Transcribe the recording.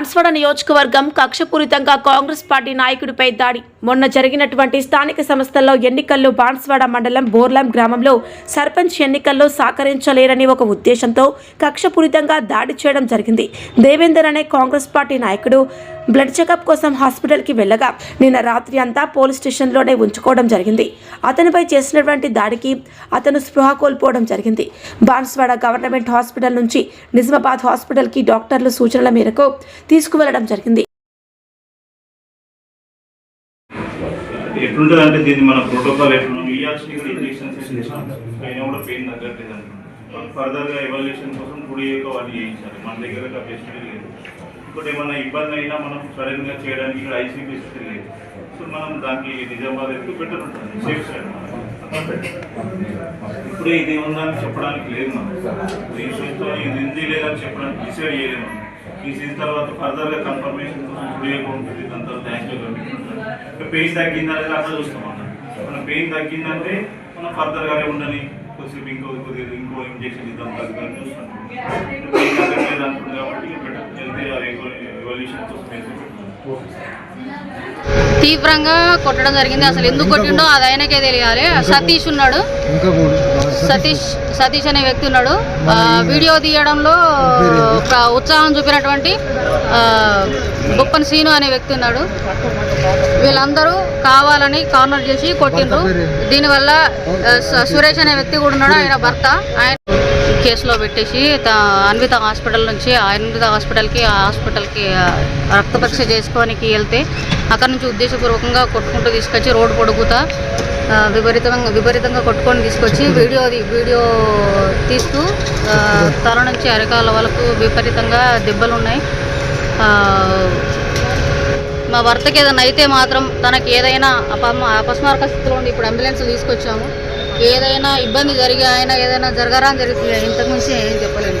బాన్స్వాడ నియోజకవర్గం కక్షపూరితంగా కాంగ్రెస్ పార్టీ నాయకుడిపై దాడి. మొన్న జరిగినటువంటి స్థానిక సంస్థల్లో ఎన్నికల్లో బాన్స్వాడ మండలం బోర్లాం గ్రామంలో సర్పంచ్ ఎన్నికల్లో సహకరించలేరని ఒక ఉద్దేశంతో కక్షపూరితంగా దాడి చేయడం జరిగింది. దేవేందర్ అనే కాంగ్రెస్ పార్టీ నాయకుడు బ్లడ్ చెకప్ కోసం హాస్పిటల్కి వెళ్ళగా నిన్న రాత్రి అంతా పోలీస్ స్టేషన్లోనే ఉంచుకోవడం జరిగింది. అతనిపై చేసినటువంటి దాడికి అతను స్పృహ కోల్పోవడం జరిగింది. బాన్స్వాడ గవర్నమెంట్ హాస్పిటల్ నుంచి నిజామాబాద్ హాస్పిటల్కి డాక్టర్లు సూచనల మేరకు తీసుకువెళ్ళడం జరిగింది. ఎట్లుంటుంది అంటే దీన్ని మన ప్రోటోకాల్ ఎట్లుంది ఇవ్వాల్సిన ఇంజెక్షన్స్ అయినా కూడా పెయిన్ తగ్గట్లేదు అంటున్నాం ఫర్దర్గా ఎవాల్యుయేషన్ కోసం టూ యొక్క వాళ్ళు చేయించాలి. మన దగ్గర ఫెసిలిటీ లేదు. ఇంకోటి ఏమైనా ఇబ్బంది అయినా మనం సడన్గా చేయడానికి ఇక్కడ ఐసీ ఫెసిలిటీ లేదు. సో మనం దానికి నిజామాబాద్ ఎక్కువ బెటర్ ఉంటుంది? సేఫ్ సైడ్ ఇప్పుడే ఇది ఉందని చెప్పడానికి లేదు మనం. రీసెంట్తో ఇది ఉంది లేదని చెప్పడానికి డిసైడ్ చేయలేము మనం. తీసిన తర్వాత ఫర్దర్గా కన్ఫర్మేషన్ కోసం టూ ఉంటుంది. దాని తర్వాత థ్యాంక్ యూ పెయిన్ తగ్గిందా లేదా అట్లా చూస్తాం అన్నమాట మన పెయిన్ తగ్గిందంటే మనం ఫర్దర్గానే ఉండని కొద్దిసేపు ఇంకో కొద్దిగా ఇంకో ఇంజెక్షన్ ఇద్దాం తగ్గాలని చూస్తాం. పెయిన్ అంటుంది కాబట్టి కోసం తీవ్రంగా కొట్టడం జరిగింది. అసలు ఎందుకు కొట్టిండో అది ఆయనకే తెలియాలి. సతీష్ ఉన్నాడు. సతీష్ సతీష్ అనే వ్యక్తి ఉన్నాడు. వీడియో తీయడంలో ఒక ఉత్సాహం చూపినటువంటి బొప్పన్ సీను అనే వ్యక్తి ఉన్నాడు. వీళ్ళందరూ కావాలని కార్నర్ చేసి కొట్టిండ్రు. దీనివల్ల సు- సురేష్ అనే వ్యక్తి కూడా ఉన్నాడు ఆయన భర్త. ఆయన కేసులో పెట్టేసి అన్విత హాస్పిటల్ నుంచి అన్విత హాస్పిటల్కి ఆ హాస్పిటల్కి రక్త పరీక్ష చేసుకోనికి వెళ్తే అక్కడ నుంచి ఉద్దేశపూర్వకంగా కొట్టుకుంటూ తీసుకొచ్చి రోడ్డు పొడుగుతా విపరీతంగా విపరీతంగా కొట్టుకొని తీసుకొచ్చి వీడియో వీడియో తీస్తూ తల నుంచి అరికాల వరకు విపరీతంగా దెబ్బలు ఉన్నాయి మా భర్తకి ఏదైనా అయితే మాత్రం తనకి ఏదైనా అపమ అపస్మారక స్థితిలో ఉండి ఇప్పుడు అంబులెన్స్ తీసుకొచ్చాము. ఏదైనా ఇబ్బంది జరిగి ఆయన ఏదైనా జరగరా అని జరుగుతుంది ఇంతకు మించి ఏం చెప్పలేము.